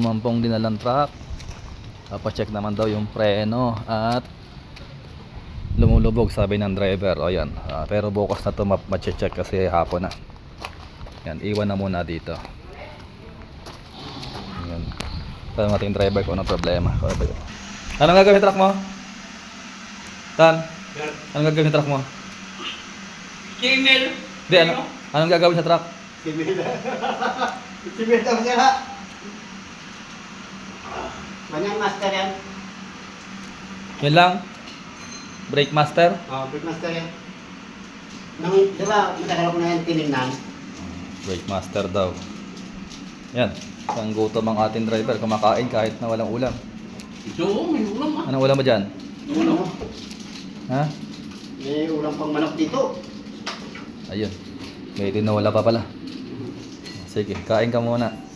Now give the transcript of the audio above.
naman pong dinalang truck. Papacheck naman daw yung preno at lumulubog sabi ng driver. O yan. Ah, pero bukas na to ma- check kasi hapon na. Yan, iwan na muna dito. Yan. Tanong natin yung driver kung anong problema. Anong gagawin truck mo? Tan, anong gagawin truck mo? Gmail. Hindi, ano, anong gagawin sa truck? Simil. Simil daw siya. Manyang master yan. Yun lang? Brake master? Oh, big master yan. Nang, di ba, matagal ko na yan tinignan. Brake master daw. Yan. Ang gutom ang ating driver. Kumakain kahit na walang ulam. Ito, may ulam ah. Anong ulam mo dyan? Ano? Ha? May ulang pang manok dito. Ayun. May tinawala pa pala. Sige, kain ka muna.